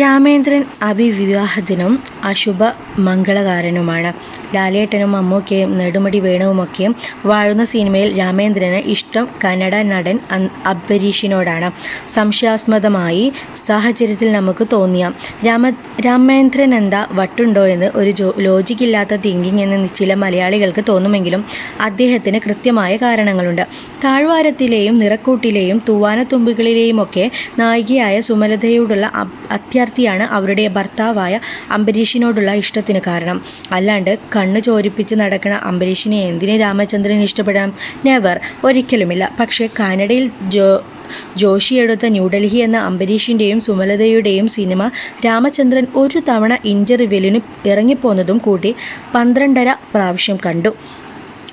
രാമേന്ദ്രൻ അവിവാഹിതനും അശുഭ മംഗളകാരനുമാണ്. ലാലേട്ടനും അമ്മൂക്കയും നെടുമുടി വേണുവുമൊക്കെയും വാഴുന്ന സിനിമയിൽ രാമേന്ദ്രന് ഇഷ്ടം കന്നഡ നടൻ അംബരീഷിനോടാണ്. സംശയാസ്പദമായി സാഹചര്യത്തിൽ നമുക്ക് തോന്നിയ രാമ രാമേന്ദ്രൻ എന്താ വട്ടുണ്ടോ എന്ന് ഒരു ജോ ലോജിക്കില്ലാത്ത തിങ്കിങ് എന്ന് ചില മലയാളികൾക്ക് തോന്നുമെങ്കിലും അദ്ദേഹത്തിന് കൃത്യമായ കാരണങ്ങളുണ്ട്. താഴ്വാരത്തിലെയും നിറക്കൂട്ടിലെയും തൂവാനത്തുമ്പികളിലെയുമൊക്കെ നായികയായ സുമലതയോടുള്ള അത്യാർത്തിയാണ് അവരുടെ ഭർത്താവായ അംബരീഷിനോടുള്ള ഇഷ്ടത്തിന് കാരണം. അല്ലാണ്ട് കണ്ണ് ചോരിപ്പിച്ച് നടക്കുന്ന അംബരീഷിനെ എന്തിന് രാമചന്ദ്രൻ ഇഷ്ടപ്പെടണം? നെവർ. ഒരിക്കലുമില്ല. പക്ഷേ കാനഡയിൽ ജോ ജോഷി എടുത്ത ന്യൂഡൽഹി എന്ന അംബരീഷിന്റെയും സുമലതയുടെയും സിനിമ രാമചന്ദ്രൻ ഒരു തവണ ഇന്റർവെല്ലിനു ഇറങ്ങിപ്പോന്നതും കൂട്ടി പന്ത്രണ്ടര പ്രാവശ്യം കണ്ടു.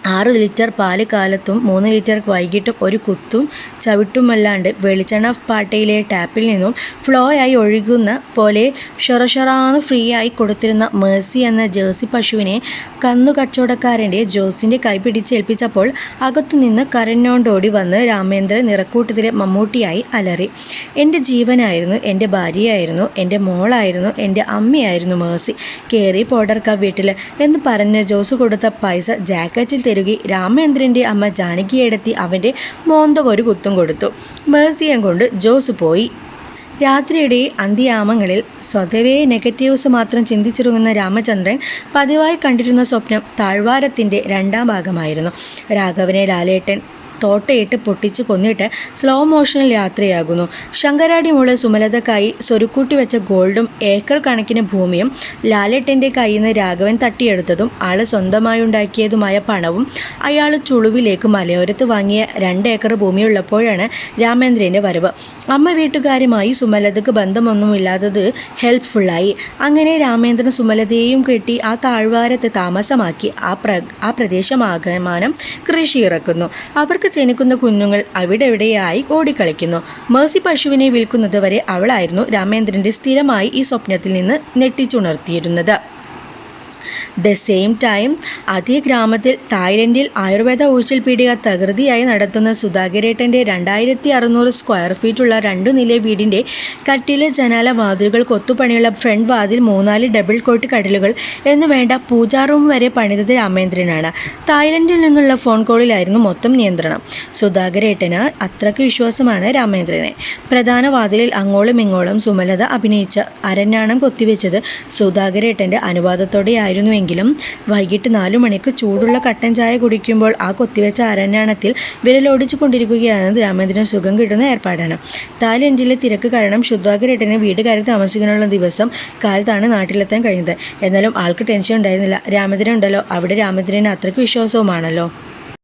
ആറു ലിറ്റർ പാൽ കാലത്തും മൂന്ന് ലിറ്റർ വൈകിട്ടും ഒരു കുത്തും ചവിട്ടുമല്ലാണ്ട് വെളിച്ചെണ്ണ പാട്ടയിലെ ടാപ്പിൽ നിന്നും ഫ്ലോ ആയി ഒഴുകുന്ന പോലെ ഷൊറഷൊറാന്ന് ഫ്രീ ആയി കൊടുത്തിരുന്ന മേഴ്സി എന്ന ജേഴ്സി പശുവിനെ കന്നുകച്ചവടക്കാരന്റെ ജോസിന്റെ കൈ പിടിച്ചേൽപ്പിച്ചപ്പോൾ അകത്തുനിന്ന് കരഞ്ഞോണ്ടോടി വന്ന് രാമേന്ദ്രൻ നിറക്കൂട്ടത്തിലെ മമ്മൂട്ടിയായി അലറി. എന്റെ ജീവനായിരുന്നു, എന്റെ ഭാര്യയായിരുന്നു, എന്റെ മോളായിരുന്നു, എന്റെ അമ്മയായിരുന്നു മേഴ്സി. കയറി പോടർക്ക വീട്ടിൽ എന്ന് പറഞ്ഞ് ജോസ് കൊടുത്ത പൈസ ജാക്കറ്റിൽ തിരുകി രാമേന്ദ്രന്റെ അമ്മ ജാനകിയെടുത്തി അവന്റെ മോന്തകൊരു കുത്തും കൊടുത്തു. മേഴ്സിയം കൊണ്ട് ജോസ് പോയി. രാത്രിയുടെ അന്ത്യയാമങ്ങളിൽ സ്വതവേ നെഗറ്റീവ്സ് മാത്രം ചിന്തിച്ചിറങ്ങുന്ന രാമചന്ദ്രൻ പതിവായി കണ്ടിരുന്ന സ്വപ്നം താഴ്വാരത്തിന്റെ രണ്ടാം ഭാഗമായിരുന്നു. രാഘവനെ ലാലേട്ടൻ തോട്ടയിട്ട് പൊട്ടിച്ച് കൊന്നിട്ട് സ്ലോ മോഷനിൽ യാത്രയാകുന്നു. ശങ്കരാടി മോൾ സുമലതക്കായി സ്വരുക്കൂട്ടി വെച്ച ഗോൾഡും ഏക്കർ കണക്കിന് ഭൂമിയും ലാലേട്ടന്റെ കയ്യിൽ നിന്ന് രാഘവൻ തട്ടിയെടുത്തതും ആൾ സ്വന്തമായുണ്ടാക്കിയതുമായ പണവും അയാൾ ചുളുവിലേക്ക് മലയോരത്ത് വാങ്ങിയ രണ്ട് ഏക്കർ ഭൂമിയുള്ളപ്പോഴാണ് രാമേന്ദ്രന്റെ വരവ്. അമ്മ വീട്ടുകാരുമായി സുമലതക്ക് ബന്ധമൊന്നുമില്ലാത്തത് ഹെൽപ്ഫുള്ളായി. അങ്ങനെ രാമേന്ദ്രൻ സുമലതയെയും കെട്ടി ആ താഴ്വാരത്ത് താമസമാക്കി. ആ പ്രദേശമാകമാനം കൃഷിയിറക്കുന്നു. അവർക്ക് ജനിക്കുന്ന കുഞ്ഞുങ്ങൾ അവിടവിടെയായി ഓടിക്കളിക്കുന്നു. മേഴ്സി പശുവിനെ വിൽക്കുന്നത് വരെ അവളായിരുന്നു രാമേന്ദ്രന്റെ സ്ഥിരമായി ഈ സ്വപ്നത്തിൽ നിന്ന് ഞെട്ടിച്ചുണർത്തിയിരുന്നത്. ദ സെയിം ടൈം അതേ ഗ്രാമത്തിൽ തായ്ലൻഡിൽ ആയുർവേദ ഊച്ചൽ പീടിക തകൃതിയായി നടത്തുന്ന സുധാകരേട്ടന്റെ രണ്ടായിരത്തി അറുന്നൂറ് സ്ക്വയർ ഫീറ്റുള്ള രണ്ടു നില വീടിന്റെ കട്ടിലെ ജനാല വാതിലുകൾ കൊത്തുപണിയുള്ള ഫ്രണ്ട് വാതിൽ മൂന്നാൽ ഡബിൾ കോട്ട് കടലുകൾ എന്നുവേണ്ട പൂജാ റൂം വരെ പണിതത് രാമേന്ദ്രനാണ്. തായ്ലൻഡിൽ നിന്നുള്ള ഫോൺ കോളിലായിരുന്നു മൊത്തം നിയന്ത്രണം. സുധാകരേട്ടന് അത്രയ്ക്ക് വിശ്വാസമാണ് രാമേന്ദ്രനെ. പ്രധാന വാതിലിൽ അങ്ങോളം ഇങ്ങോളം സുമലത അഭിനയിച്ച അരഞ്ഞാണം കൊത്തിവെച്ചത് സുധാകരേട്ടന്റെ അനുവാദത്തോടെയായിരുന്നുവെങ്കിലും നാലു മണിക്ക് ചൂടുള്ള കട്ടൻ ചായ കുടിക്കുമ്പോൾ ആ കൊത്തിവെച്ച അരഞ്ഞാണത്തിൽ വിരലോടിച്ചു കൊണ്ടിരിക്കുകയാണ് രാമേന്ദ്രന് സുഖം കിട്ടുന്ന ഏർപ്പാടാണ്. തായ്ലൻഡിലെ തിരക്ക് കാരണം സുധാകരേട്ടന് വീട്ടുകാരിൽ താമസിക്കാനുള്ള ദിവസം കാലത്താണ് നാട്ടിലെത്താൻ കഴിഞ്ഞത്. എന്നാലും ആൾക്ക് ടെൻഷൻ ഉണ്ടായിരുന്നില്ല. രാമേന്ദ്രൻ ഉണ്ടല്ലോ അവിടെ രാമേന്ദ്രന് അത്രയ്ക്ക് വിശ്വാസവുമാണല്ലോ.